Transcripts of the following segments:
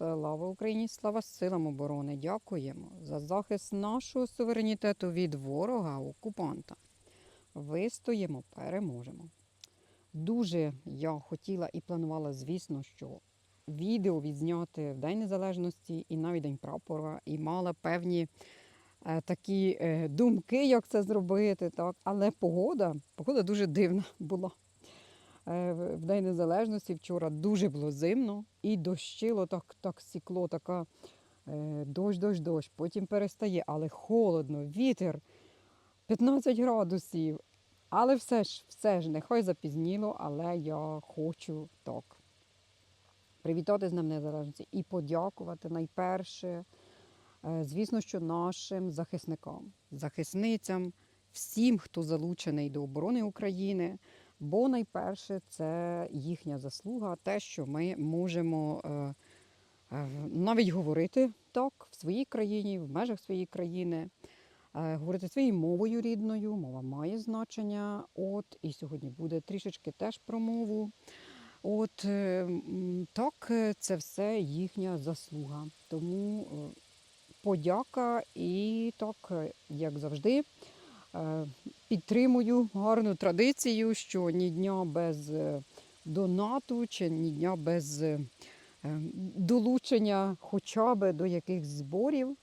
Слава Україні, слава силам оборони! Дякуємо за захист нашого суверенітету від ворога окупанта. Вистоїмо, переможемо. Дуже я хотіла і планувала, звісно, що відео відзняти в День Незалежності і навіть День прапора, і мала певні е, такі е, думки, як це зробити. Так? Але погода, погода дуже дивна була. Е, в День Незалежності вчора дуже було зимно і дощило, так, так сікло, така е, дощ, дощ, дощ. Потім перестає, але холодно, вітер 15 градусів. Але все ж, все ж, нехай запізніло, але я хочу так. Привітати з Днем Незалежності і подякувати найперше, е, звісно, що нашим захисникам, захисницям, всім, хто залучений до оборони України. Бо найперше це їхня заслуга, те, що ми можемо е, е, навіть говорити так в своїй країні, в межах своєї країни, е, говорити своєю мовою рідною. Мова має значення. От і сьогодні буде трішечки теж про мову. От так, це все їхня заслуга. Тому подяка і так, як завжди. Е, Підтримую гарну традицію, що ні дня без е, донату чи ні дня без е, долучення хоча б до якихось зборів.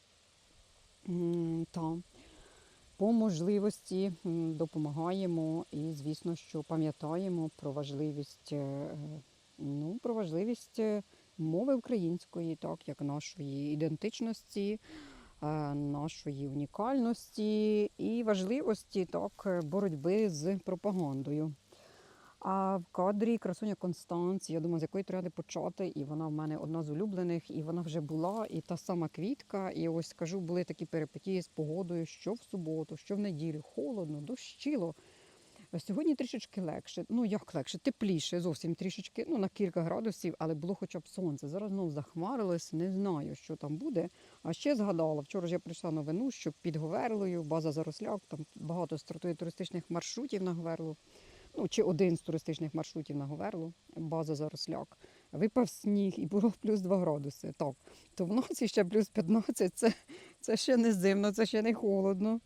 Та по можливості допомагаємо і, звісно, що пам'ятаємо про важливість, ну, про важливість мови української, так як нашої ідентичності нашої унікальності і важливості так, е, боротьби з пропагандою. А в кадрі красуня Констанц, я думаю, з якої треба почати, і вона в мене одна з улюблених, і вона вже була, і та сама квітка. І ось скажу, були такі перипетії з погодою, що в суботу, що в неділю, холодно, дощило. Сьогодні трішечки легше. Ну як легше, тепліше, зовсім трішечки, ну на кілька градусів, але було хоча б сонце. Зараз знов захмарилось, не знаю, що там буде. А ще згадала, вчора ж я прийшла новину, що під Говерлою база Заросляк, там багато стартує туристичних маршрутів на Говерлу. Ну, чи один з туристичних маршрутів на Говерлу, база Заросляк. Випав сніг і було плюс 2 градуси. Так, то в ночі ще плюс 15, це, це ще не зимно, це ще не холодно.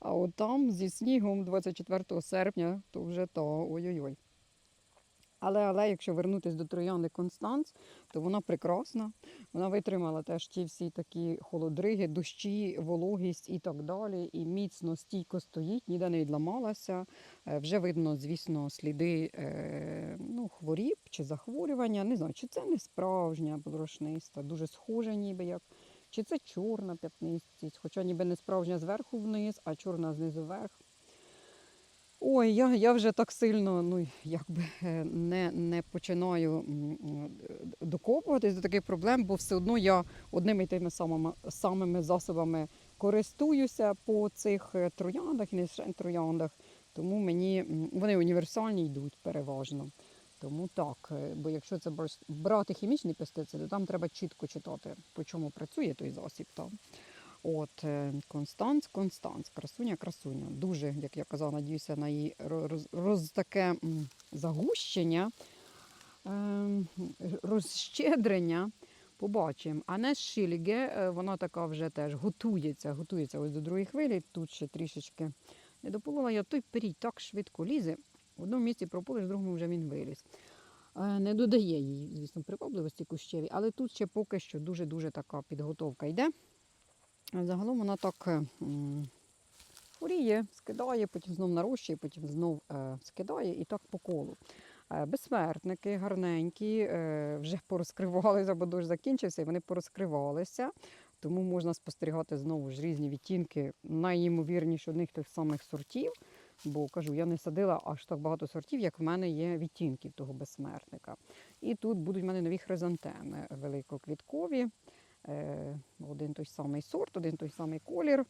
А от там зі снігом 24 серпня, то вже то ой-ой-ой. Але, але якщо вернутися до троянди Констанц, то вона прекрасна. Вона витримала теж ті всі такі холодриги, дощі, вологість і так далі. І міцно стійко стоїть, ніде не відламалася. Е, Вже видно, звісно, сліди е, ну, хворіб чи захворювання. Не знаю, чи це не справжня борошниста, дуже схожа ніби як. Чи це чорна п'ятнистість, хоча ніби не справжня зверху вниз, а чорна знизу вверх. Ой, я, я вже так сильно ну, якби е, не, не починаю м, докопуватись до таких проблем, бо все одно я одними й тими самими, самими засобами користуюся по цих е, трояндах і не трояндах. Тому мені вони універсальні йдуть переважно. Тому так, е, бо якщо це брати хімічні пестициди, там треба чітко читати, по чому працює той засіб. Там. От е, Констанц, Констанц, красуня, красуня. Дуже, як я казала, надіюся на її роз, роз таке загущення, ем, розщедрення. Побачимо. А не Шіліге, е, вона така вже теж готується, готується ось до другої хвилі. Тут ще трішечки не дополила. Я той перій так швидко лізе. В одному місці прополиш, в другому вже він виліз. Е, Не додає їй, звісно, привабливості кущеві, але тут ще поки що дуже-дуже така підготовка йде. Загалом вона так е, хворіє, скидає, потім знов нарощує, потім знов е, скидає і так по колу. Е, Безсмертники гарненькі, вже порозкривалися, бо дощ закінчився, і вони порозкривалися. Тому можна спостерігати знову ж різні відтінки, найімовірніше одних тих самих сортів. Бо кажу, я не садила аж так багато сортів, як в мене є відтінків того безсмертника. І тут будуть в мене нові хризантеми великоквіткові. Е, Один той самий сорт, один той самий колір.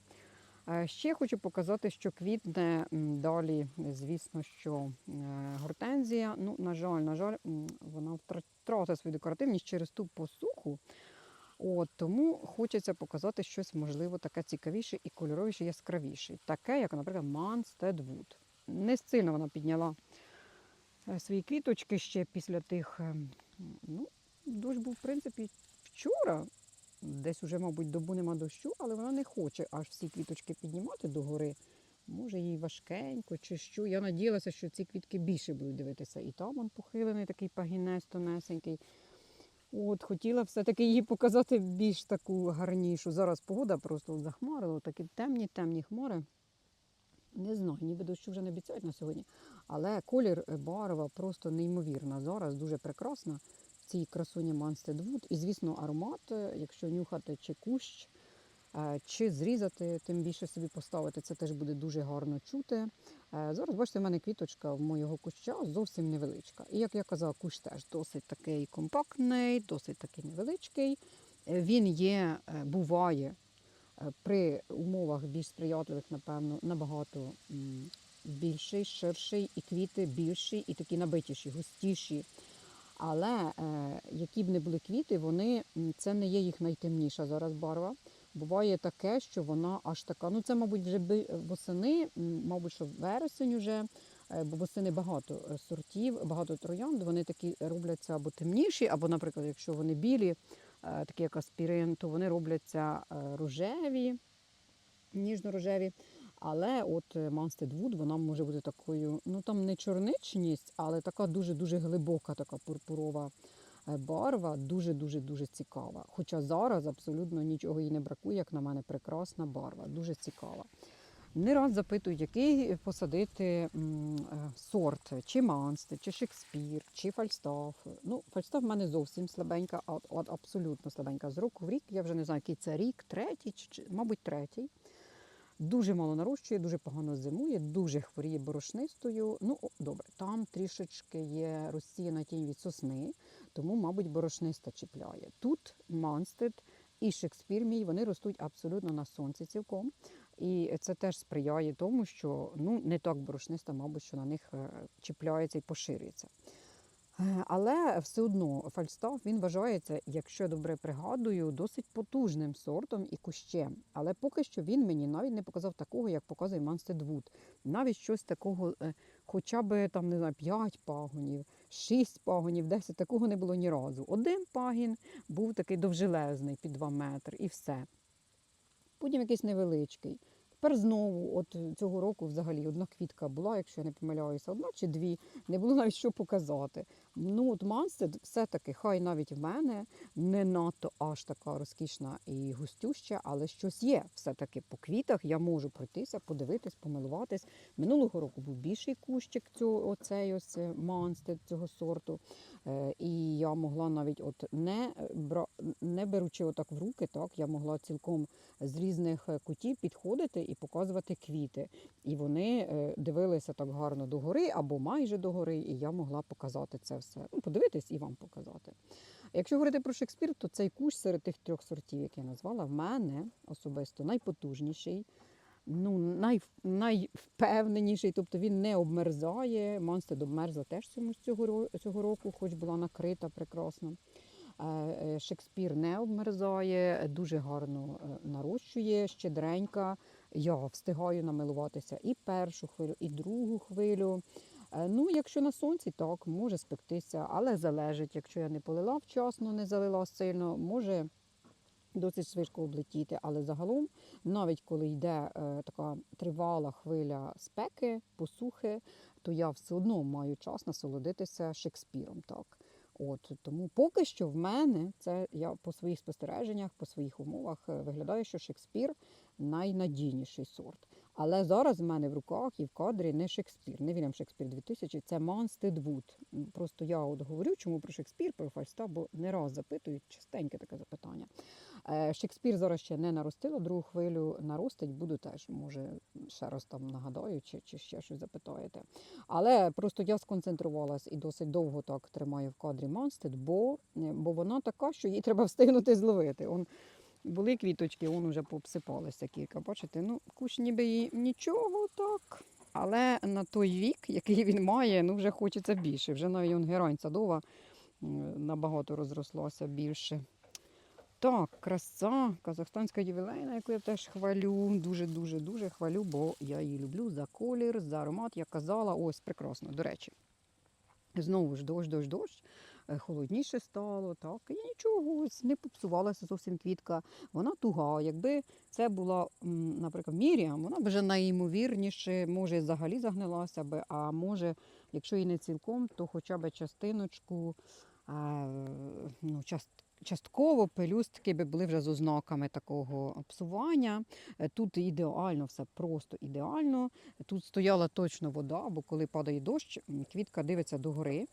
Е, Ще хочу показати, що квітне далі, звісно, що е, гортензія. Ну, на жаль, на жаль, вона втратила свою декоративність через ту посуху. От, тому хочеться показати щось, можливо, таке цікавіше і кольоровіше, яскравіше. Таке, як, наприклад, Манстедвуд. Не сильно вона підняла е, свої квіточки ще після тих. е, Ну, дощ був, в принципі, вчора, десь уже, мабуть, добу нема дощу, але вона не хоче аж всі квіточки піднімати догори. Може, їй важкенько чи що. Я надіялася, що ці квітки більше будуть дивитися. І там он похилений такий пагінець тонесенький. От, хотіла все-таки її показати більш таку гарнішу. Зараз погода просто захмарила, такі темні, темні хмари. Не знаю, ніби дощу вже не обіцяють на сьогодні. Але колір е, барва просто неймовірна. Зараз дуже прекрасна в цій красуні Манстедвуд. І, звісно, аромат, е, якщо нюхати чи кущ, чи зрізати, тим більше собі поставити, це теж буде дуже гарно чути. Е, Зараз, бачите, в мене квіточка в моєго куща зовсім невеличка. І як я казала, кущ теж досить такий компактний, досить такий невеличкий. Е, Він є, е, буває е, при умовах більш сприятливих, напевно, набагато більший, ширший, і квіти більші, і такі набитіші, густіші. Але е, які б не були квіти, вони це не є їх найтемніша зараз барва. Буває таке, що вона аж така. Ну, це, мабуть, вже би- восени, мабуть, що вересень уже, е, бо восени багато е, сортів, багато троянд. Вони такі робляться або темніші, або, наприклад, якщо вони білі, е, такі як аспірин, то вони робляться е, рожеві, ніжно-рожеві. Але от е, Wood, вона може бути такою, ну там не чорничність, але така дуже-дуже глибока, така пурпурова е, барва, дуже-дуже дуже цікава. Хоча зараз абсолютно нічого їй не бракує, як на мене, прекрасна барва, дуже цікава. Не раз запитують, який посадити е, сорт, чи Манстед, чи Шекспір, чи Фальстаф. Ну, Фальстаф в мене зовсім слабенька, а от, абсолютно слабенька. З року в рік, я вже не знаю, який це рік, третій, чи мабуть, третій. Дуже мало нарощує, дуже погано зимує, дуже хворіє борошнистою. Ну, добре, там трішечки є розсіяна тінь від сосни, тому, мабуть, борошниста чіпляє. Тут Манстед і Шекспір мій, вони ростуть абсолютно на сонці цілком. І це теж сприяє тому, що ну, не так борошниста, мабуть, що на них е, чіпляється і поширюється. Е, Але все одно Фальстаф він вважається, якщо добре пригадую, досить потужним сортом і кущем. Але поки що він мені навіть не показав такого, як показує Манстед Вуд. Навіть щось такого, е, хоча б там не знаю, 5 пагонів, 6 пагонів, 10, такого не було ні разу. Один пагін був такий довжелезний під 2 метри і все. Потім якийсь невеличкий. Тепер знову, от цього року взагалі одна квітка була, якщо я не помиляюся, одна чи дві, не було навіть що показати. Ну, от Манстед все-таки, хай навіть в мене не надто аж така розкішна і густюща, але щось є. Все-таки по квітах я можу пройтися, подивитись, помилуватись. Минулого року був більший кущик цього, оцей ось Манстед цього сорту. Е, І я могла навіть от не, бра... не беручи отак в руки, так, я могла цілком з різних е, кутів підходити і показувати квіти. І вони е, дивилися так гарно догори або майже догори, і я могла показати це все. Ну, подивитись і вам показати. Якщо говорити про Шекспір, то цей кущ серед тих трьох сортів, які я назвала, в мене особисто найпотужніший. Ну, най, найвпевненіший, тобто він не обмерзає. Монстед обмерзла теж цьому цього, цього року, хоч була накрита прекрасно. Е, е, Шекспір не обмерзає, дуже гарно нарощує, щедренька. Я встигаю намилуватися і першу хвилю, і другу хвилю. Е, Ну, якщо на сонці, так, може спектися, але залежить, якщо я не полила вчасно, не залила сильно, може досить швидко облетіти. Але загалом, навіть коли йде е, така тривала хвиля спеки, посухи, то я все одно маю час насолодитися Шекспіром. Так. От тому поки що в мене це я по своїх спостереженнях, по своїх умовах виглядаю, виглядає, що Шекспір найнадійніший сорт. Але зараз в мене в руках і в кадрі не Шекспір, не Вільям Шекспір 2000, це Манстед Вуд. Просто я от говорю, чому про Шекспір, про Фальстаф, бо не раз запитують, частеньке таке запитання. Е, Шекспір зараз ще не наростила, другу хвилю наростить, буду теж, може, ще раз там нагадаю, чи, чи ще щось запитаєте. Але просто я сконцентрувалась і досить довго так тримаю в кадрі Манстед, бо, бо вона така, що їй треба встигнути зловити. Були квіточки, он уже пообсипалися кілька. Бачите, ну кущ ніби і нічого так. Але на той вік, який він має, ну вже хочеться більше. Вже навіть он герань садова набагато розрослася більше. Так, краса, казахстанська ювілейна, яку я теж хвалю. Дуже-дуже дуже хвалю, бо я її люблю за колір, за аромат. Я казала, ось прекрасно, до речі. Знову ж дощ, дощ, дощ. Е, холодніше стало, так, і нічого, не попсувалася зовсім квітка. Вона туга. Якби це була, наприклад, Міріам, вона б вже найімовірніше, може, взагалі загнилася би, а може, якщо і не цілком, то хоча б частиночку, ну, част, частково пелюстки би були вже з ознаками такого псування. Е, Тут ідеально, все просто ідеально. Тут стояла точно вода, бо коли падає дощ, квітка дивиться догори.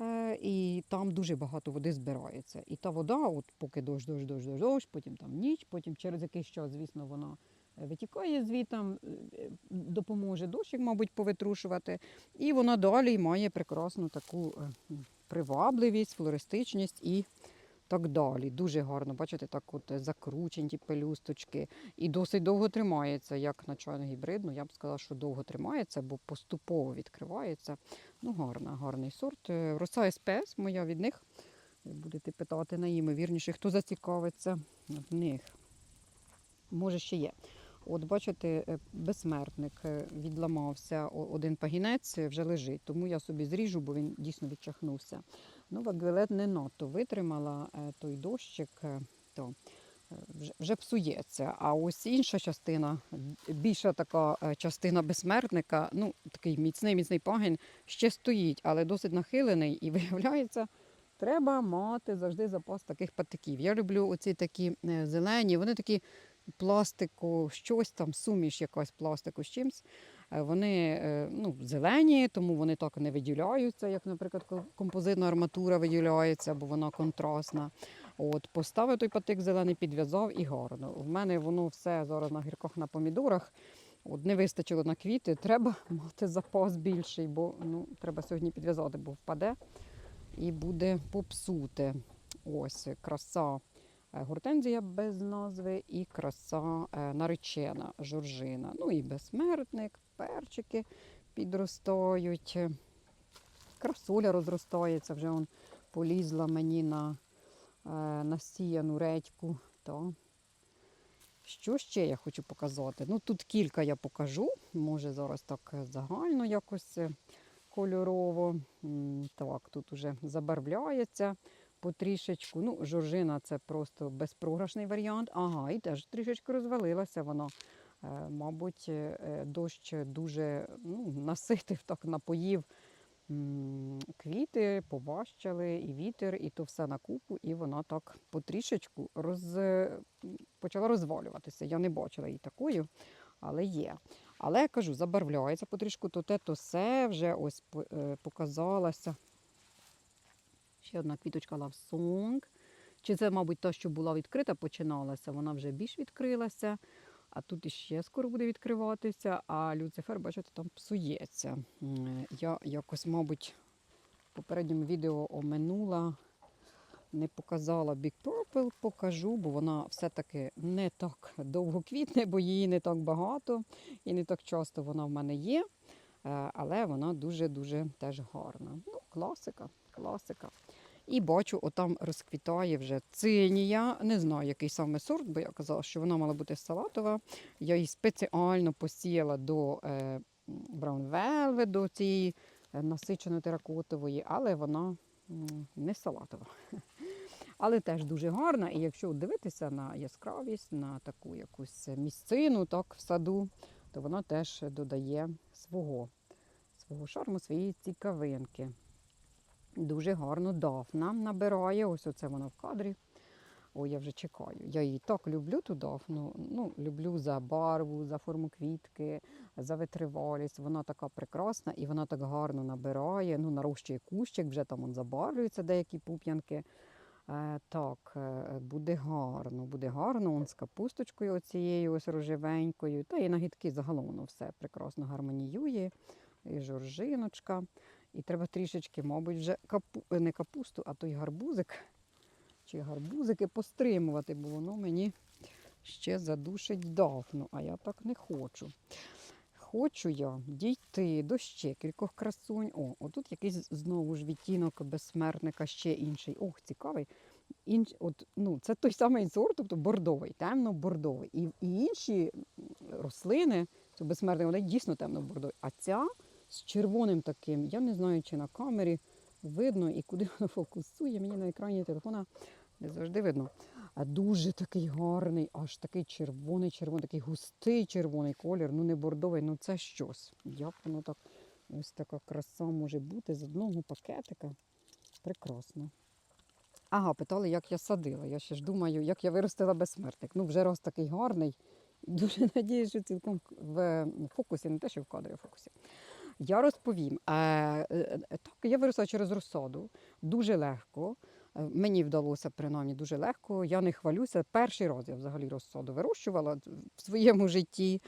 Е, І там дуже багато води збирається. І та вода, от поки дощ, дощ, дощ, дощ, дощ, потім там ніч, потім через якийсь час, звісно, вона е, витікає звітам, е, допоможе дощик, мабуть, повитрушувати. І вона далі має прекрасну таку привабливість, флористичність і так далі. Дуже гарно. Бачите, так от е, закручені ті пелюсточки. І досить довго тримається, як на чайно гібридну. Я б сказала, що довго тримається, бо поступово відкривається. Ну, гарна, гарний сорт. Е, Роса СПС моя від них. Будете питати найімовірніше, хто зацікавиться в них. Може, ще є. От бачите, е, безсмертник відламався, один пагінець вже лежить, тому я собі зріжу, бо він дійсно відчахнувся. Ну, вагвілет не надто витримала е, той дощик, е, то е, вже, вже псується. А ось інша частина, більша така частина безсмертника, ну такий міцний міцний пагін, ще стоїть, але досить нахилений і виявляється. Треба мати завжди запас таких патиків. Я люблю оці такі зелені, вони такі пластику, щось там, суміш якась пластику з чимсь. Е, Вони е, ну, зелені, тому вони так не виділяються, як, наприклад, композитна арматура виділяється, бо вона контрастна. От, поставив той патик зелений, підв'язав і гарно. В мене воно все зараз на гірках на помідорах. От не вистачило на квіти, треба мати запас більший, бо ну, треба сьогодні підв'язати, бо впаде і буде попсуте. Ось краса е, гортензія без назви і краса наречена жоржина. Ну і безсмертник, перчики підростають. Красоля розростається, вже он полізла мені на е, насіяну редьку. То. Що ще я хочу показати? Ну, тут кілька я покажу. Може, зараз так загально якось е, кольорово. Так, тут уже забарвляється потрішечку. Ну, жоржина це просто безпрограшний варіант. Ага, і теж трішечки розвалилася вона. Е, Мабуть, е, дощ дуже ну, наситив, так напоїв квіти, побащали, і вітер, і то все на купу, і вона так потрішечку роз... почала розвалюватися. Я не бачила її такою, але є. Але я кажу, забарвляється потрішку, то те, то все вже ось е, показалася. Ще одна квіточка Song. Чи це, мабуть, та, що була відкрита, починалася, вона вже більш відкрилася. А тут іще скоро буде відкриватися, а Люцифер, бачите, там псується. Я якось, мабуть, в попередньому відео оминула, не показала Big Purple, покажу, бо вона все-таки не так довго квітне, бо її не так багато і не так часто вона в мене є. Е, Але вона дуже-дуже теж гарна. Ну, класика, класика. І бачу, отам розквітає вже цинія. Не знаю, який саме сорт, бо я казала, що вона мала бути салатова. Я її спеціально посіяла до е, Velvet, до цієї е, насичено теракотової, але вона не салатова. Але теж дуже гарна. І якщо дивитися на яскравість, на таку якусь місцину так, в саду, то вона теж додає свого, свого шарму, своєї цікавинки. Дуже гарно дафна набирає. Ось оце вона в кадрі. Ой, я вже чекаю. Я її так люблю ту дафну. Ну, люблю за барву, за форму квітки, за витривалість. Вона така прекрасна і вона так гарно набирає. Ну, нарощує кущик, вже там он забарвлюються деякі пуп'янки. Е, так, е, буде гарно, буде гарно. Он з капусточкою оцією ось рожевенькою. Та і нагідки загалом воно все прекрасно гармоніює. І жоржиночка. І треба трішечки, мабуть, вже капу... е, не капусту, а той гарбузик чи гарбузики постримувати, бо воно мені ще задушить дафну, а я так не хочу. Хочу я дійти до ще кількох красунь. О, отут якийсь знову ж відтінок безсмертника, ще інший. Ох, цікавий. Інш, от, ну, це той самий сорт, тобто бордовий, темно-бордовий. І, і інші рослини, це безсмертний, вони дійсно темно-бордові. А ця з червоним таким, я не знаю, чи на камері видно і куди воно фокусує. Мені на екрані телефона не завжди видно. А дуже такий гарний, аж такий червоний, червоний, такий густий червоний колір. Ну не бордовий, ну це щось. Як воно так, ось така краса може бути з одного пакетика. Прекрасно. Ага, питали, як я садила. Я ще ж думаю, як я виростила безсмертник. Ну, вже рост такий гарний. Дуже надіюсь, що цілком в фокусі, не те, що в кадрі, а в фокусі. Я розповім. Е, е, Так, я виросла через розсаду. Дуже легко. Е, Мені вдалося принаймні дуже легко. Я не хвалюся. Перший раз я взагалі розсаду вирощувала в своєму житті.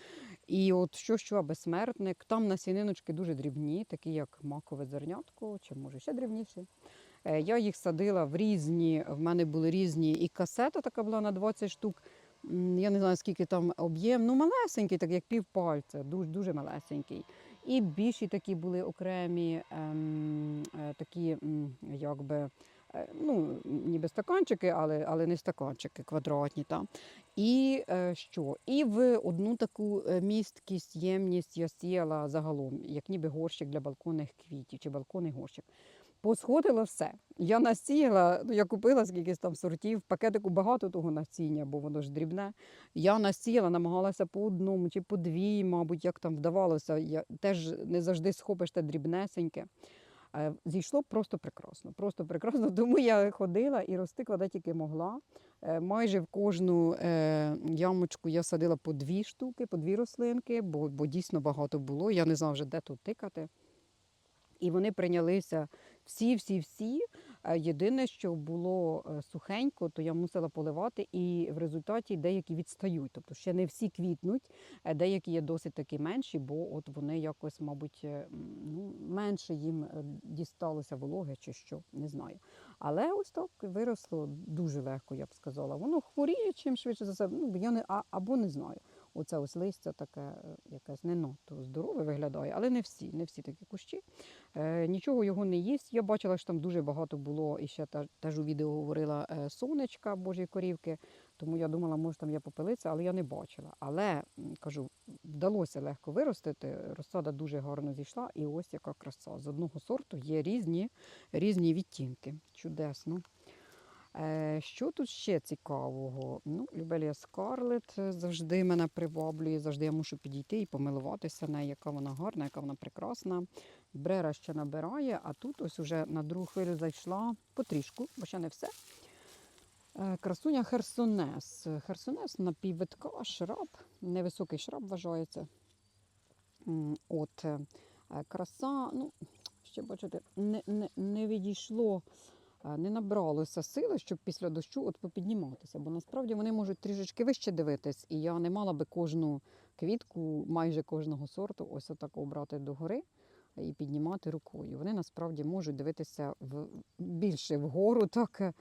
І от що, що безсмертник, там насіниночки дуже дрібні, такі як макове зернятко, чи може ще дрібніші. Е, Я їх садила в різні, в мене були різні і касета така була на 20 штук. Я не знаю, скільки там об'єм. Ну, малесенький, так як півпальця, дуже, дуже малесенький. І більші такі були окремі, ем, е, такі, якби, е, ну, ніби стаканчики, але, але не стаканчики, квадратні. Та. І е, що? І в одну таку е, місткість, ємність я сіяла загалом, як ніби горщик для балконних квітів чи балконний горщик. Посходило все. Я насіяла, ну я купила скількись там сортів, пакетику багато того насіння, бо воно ж дрібне. Я насіяла, намагалася по одному чи по дві, мабуть, як там вдавалося. Я теж не завжди схопиш те дрібнесеньке. Е, Зійшло просто прекрасно. Просто прекрасно. Тому я ходила і розтикла де тільки могла. Е, Майже в кожну е, ямочку я садила по дві штуки, по дві рослинки, бо, бо дійсно багато було. Я не знала вже, де тут тикати. І вони прийнялися всі, всі, всі. Е, Єдине, що було е, сухенько, то я мусила поливати, і в результаті деякі відстають. Тобто ще не всі квітнуть, е, деякі є досить таки менші, бо от вони якось, мабуть, ну, менше їм дісталося вологи чи що, не знаю. Але ось так виросло дуже легко, я б сказала. Воно хворіє чим швидше за все. Ну, я не, а, або не знаю. Оце ось листя таке е, якесь не надто здорове виглядає, але не всі, не всі такі кущі. Е, нічого його не їсть. Я бачила, що там дуже багато було, і ще теж у відео говорила е, сонечка Божої корівки, тому я думала, може там є попелиця, але я не бачила. Але кажу, вдалося легко виростити. Розсада дуже гарно зійшла, і ось яка краса. З одного сорту є різні, різні відтінки. Чудесно. Е, Що тут ще цікавого? Ну, Любелія Скарлет е, завжди мене приваблює, завжди я мушу підійти і помилуватися нею, яка вона гарна, яка вона прекрасна. Брера ще набирає, а тут ось уже на другу хвилю зайшла потрішку, бо ще не все. Е, Красуня Херсонес. Херсонес напіввитка, шраб, невисокий шраб вважається. От краса, ну, ще бачите, не, не, не відійшло, не набралося сили, щоб після дощу от попідніматися. Бо насправді вони можуть трішечки вище дивитись, і я не мала би кожну квітку, майже кожного сорту, ось отак обрати догори і піднімати рукою. Вони насправді можуть дивитися в, більше вгору, так. е,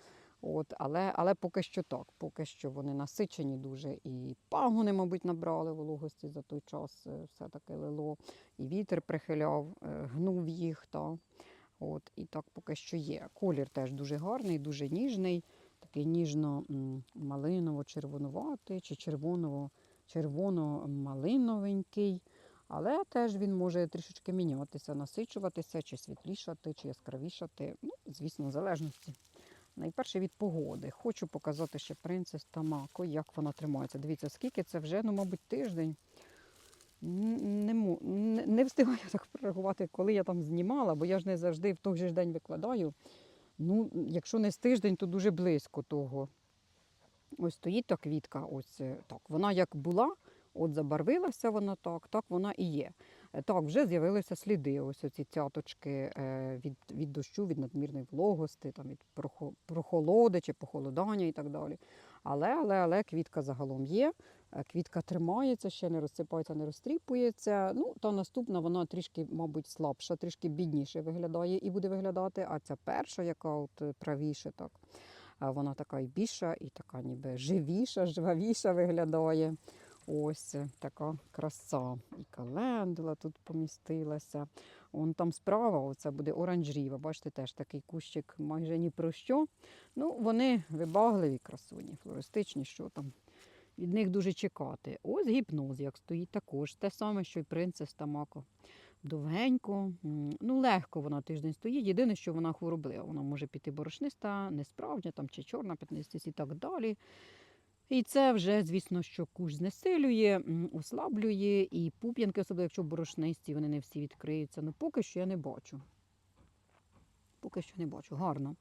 От, але, але поки що так, поки що вони насичені дуже. І пагони, мабуть, набрали вологості за той час, е, все таки лило, і вітер прихиляв, е, гнув їх. Та. От, і так поки що є. Колір теж дуже гарний, дуже ніжний, такий ніжно-малиново-червонуватий чи червоно-малиновенький. Але теж він може трішечки мінятися, насичуватися, чи світлішати, чи яскравішати. Ну, звісно, в залежності. Найперше від погоди. Хочу показати ще принцес Тамако, як вона тримається. Дивіться, скільки це вже, ну, мабуть, тиждень. Не, не, не встигаю так прорахувати, коли я там знімала, бо я ж не завжди в той же день викладаю. Ну, якщо не з тиждень, то дуже близько того. Ось стоїть та квітка, ось е, так. Вона як була, от забарвилася вона так, так вона і є. Е, Так, вже з'явилися сліди, ось ці цяточки е, від, від дощу, від надмірної вологості, там, від прохолоди чи похолодання і так далі. Але, але, але квітка загалом є. Е, Квітка тримається, ще не розсипається, не розтріпується. Ну, та наступна вона трішки, мабуть, слабша, трішки бідніше виглядає і буде виглядати. А ця перша, яка от е, правіше, так, е, вона така і більша, і така ніби живіша, жвавіша виглядає. Ось така краса. І календула тут помістилася. Вон там справа, оце буде оранжріва. Бачите, теж такий кущик майже ні про що. Ну, вони вибагливі красуні, флористичні, що там. Від них дуже чекати. Ось гіпноз, як стоїть також. Те саме, що й принцес Тамако. довгенько. Ну, легко вона тиждень стоїть. Єдине, що вона хвороблива. Вона може піти борошниста, несправжня там, чи чорна, п'ятнистість і так далі. І це вже, звісно, що куш знесилює, ослаблює, і пуп'янки, особливо якщо борошнисті, вони не всі відкриються. Ну, поки що я не бачу. Поки що не бачу. Гарно.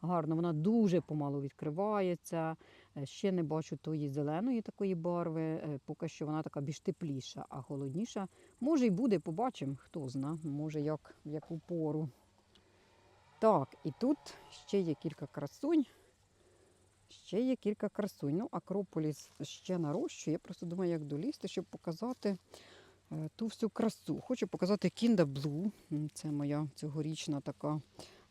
Гарно. Вона дуже помалу відкривається. Е, Ще не бачу тої зеленої такої барви. Е, Поки що вона така більш тепліша, а холодніша. Може і буде, побачимо, хто зна, може як в яку пору. Так, і тут ще є кілька красунь. Ще є кілька красунь. Ну, Акрополіс ще нарощує. Я просто думаю, як долізти, щоб показати е, ту всю красу. Хочу показати Блу. М, Це моя цьогорічна така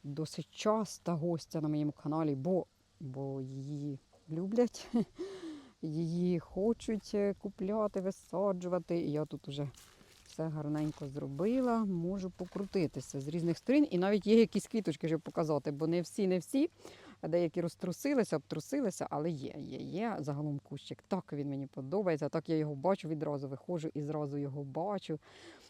досить часта гостя на моєму каналі, бо, бо її люблять, її хочуть е, купляти, висаджувати. І я тут уже все гарненько зробила. Можу покрутитися з різних сторін. І навіть є якісь квіточки, щоб показати, бо не всі, не всі. Деякі розтрусилися, обтрусилися, але є, є, є загалом кущик. Так він мені подобається. Так я його бачу, відразу виходжу і зразу його бачу.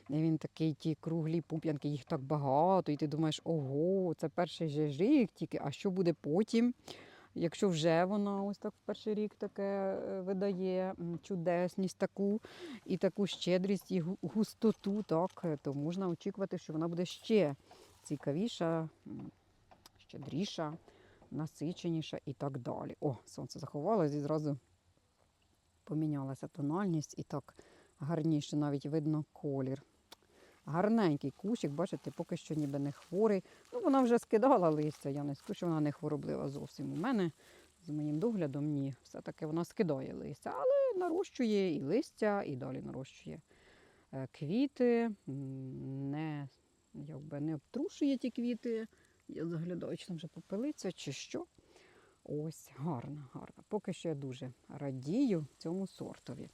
І він такий, ті круглі пуп'янки, їх так багато, і ти думаєш, ого, це перший же рік тільки, а що буде потім? Якщо вже вона ось так в перший рік таке е, видає чудесність таку і таку щедрість і густоту, так, е, то можна очікувати, що вона буде ще цікавіша, щедріша, насиченіша і так далі. О, сонце заховалось і зразу помінялася тональність і так гарніше навіть видно колір. Гарненький кущик, бачите, поки що ніби не хворий. Ну, вона вже скидала листя, я не скажу, що вона не хвороблива зовсім. У мене з моїм доглядом ні. Все-таки вона скидає листя, але нарощує і листя, і далі нарощує е, квіти, не, якби, не обтрушує ті квіти. Я заглядаю, чи там вже попелиця, чи що. Ось, гарно, гарно. Поки що я дуже радію цьому сортові.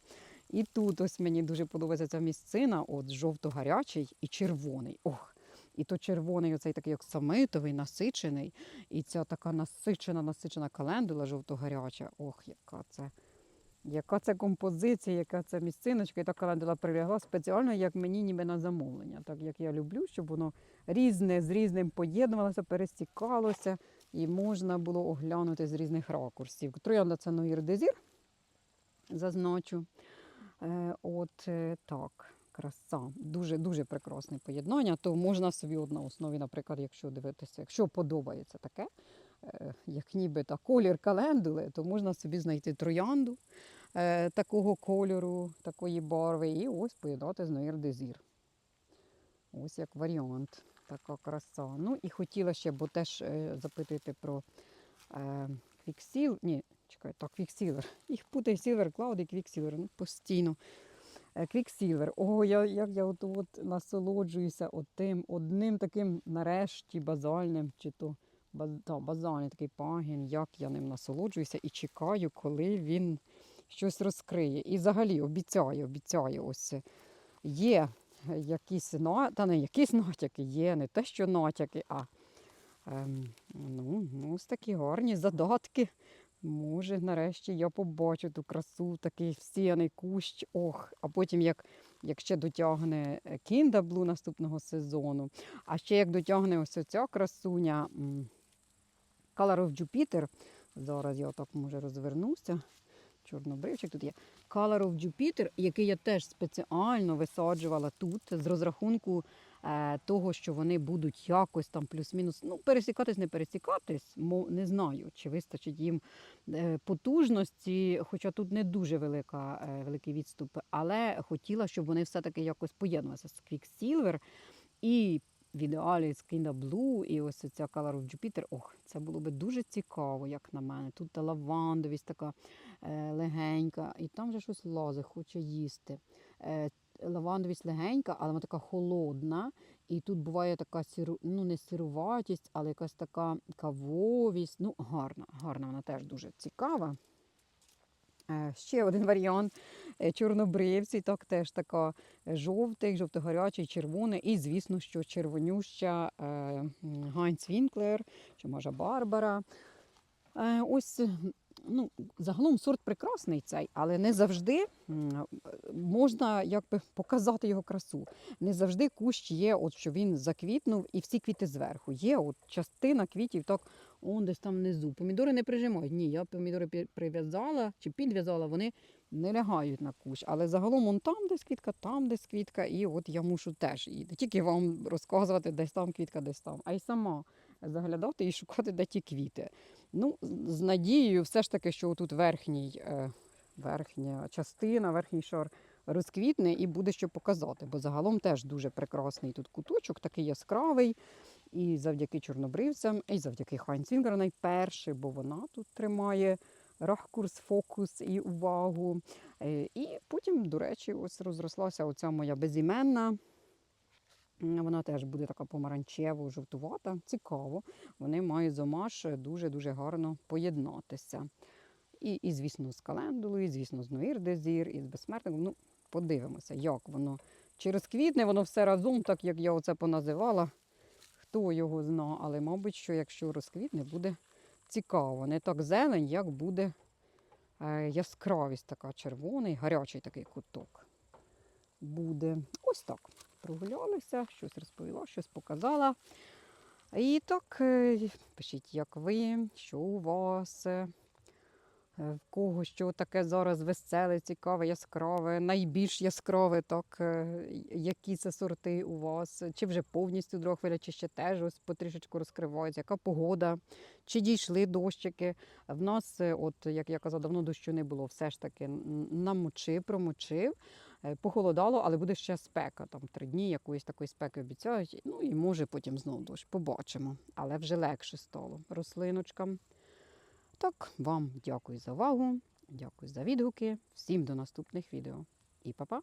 І тут ось мені дуже подобається ця місцина, от жовто-гарячий і червоний. Ох, і то червоний, оцей такий як самитовий, насичений, і ця така насичена, насичена календула жовто-гаряча. Ох, яка це. Яка це композиція, яка це місциночка, і та календула прилягла спеціально, як мені ніби на замовлення. Так як я люблю, щоб воно різне з різним поєднувалося, перестікалося, і можна було оглянути з різних ракурсів. Троянда це Ноїр Дезір, зазначу. Е, От е, так, краса. Дуже дуже прекрасне поєднання. То можна собі от на основі, наприклад, якщо дивитися, якщо подобається таке, е, як ніби та колір календули, то можна собі знайти троянду такого кольору, такої барви, і ось поєднати з Ноїр Дезір. Ось як варіант. Така краса. Ну і хотіла ще, бо теж е, запитуєте про е, квіксіл. Ні, чекай, так, квіксілер. Їх путає Cloud і квіксілер. Ну, постійно. Е, Квіксілер. О, я, як я от, от насолоджуюся тим одним таким нарешті базальним, чи то баз, та, базальний такий пагін, як я ним насолоджуюся і чекаю, коли він щось розкриє. І взагалі обіцяю, обіцяю, ось е, є якісь на, та не якісь натяки, є не те, що натяки, а ем, ну, ну, ось такі гарні задатки. Може, нарешті я побачу ту красу, такий всіяний кущ. Ох, а потім як, як ще дотягне е, Кінда наступного сезону, а ще як дотягне ось ця красуня Color of Jupiter. Зараз я отак може розвернуся. Чорнобривчик тут є. Color of Jupiter, який я теж спеціально висаджувала тут з розрахунку е, того, що вони будуть якось там плюс-мінус, ну, пересікатись, не пересікатись, мо, не знаю, чи вистачить їм е, потужності, хоча тут не дуже велика, е, великий відступ, але хотіла, щоб вони все-таки якось поєднувалися з Quicksilver і в ідеалі з Kinda Blue і ось ця Color of Jupiter. Ох, це було би дуже цікаво, як на мене. Тут та лавандовість така е, легенька, і там вже щось лазе, хоче їсти. Е, лавандовість легенька, але вона така холодна. І тут буває така сіру, ну не сіруватість, але якась така кавовість. Ну, гарна, гарна, вона теж дуже цікава. Е, Ще один варіант е, чорнобривці, так теж така е, жовтий, жовто-гарячий, червоний. І, звісно, що червонюща Гайнц Вінклер, чи може Барбара. Ось ну, загалом сорт прекрасний цей, але не завжди можна якби показати його красу. Не завжди кущ є, от що він заквітнув, і всі квіти зверху. Є от частина квітів, так он десь там внизу. Помідори не прижимають. Ні, я помідори прив'язала чи підв'язала, вони не лягають на кущ. Але загалом он там десь квітка, там десь квітка, і от я мушу теж і не тільки вам розказувати, десь там квітка, десь там, а й сама заглядати і шукати, де ті квіти. Ну, з- надією, все ж таки, що тут верхній, е, верхня частина, верхній шар розквітне і буде що показати. Бо загалом теж дуже прекрасний тут куточок, такий яскравий. І завдяки чорнобривцям, і завдяки Хайнцвінгер найперший, бо вона тут тримає ракурс, фокус і увагу. Е, І потім, до речі, ось розрослася оця моя безіменна. Вона теж буде така помаранчево, жовтувата. Цікаво. Вони мають з омаш дуже-дуже гарно поєднатися. І, і, звісно, з календулою, і, звісно, з Ноїр Дезір, і з безсмертником. Ну, подивимося, як воно. Чи розквітне воно все разом, так як я оце поназивала. Хто його зна, але, мабуть, що якщо розквітне, буде цікаво. Не так зелень, як буде е, яскравість така червоний, гарячий такий куток. Буде ось так. Прогулялися, щось розповіла, щось показала. І так, е, пишіть, як ви, що у вас, е, в кого що таке зараз веселе, цікаве, яскраве, найбільш яскраве, так, е, які це сорти у вас, чи вже повністю друга чи ще теж ось потрішечку розкривається, яка погода, чи дійшли дощики. В нас, от як я казала, давно дощу не було, все ж таки намочив, промочив. Е, Похолодало, але буде ще спека. Там три дні якоїсь такої спеки обіцяють. Ну і може потім знову дощ. Побачимо. Але вже легше стало рослиночкам. Так, вам дякую за увагу, дякую за відгуки. Всім до наступних відео. І па-па!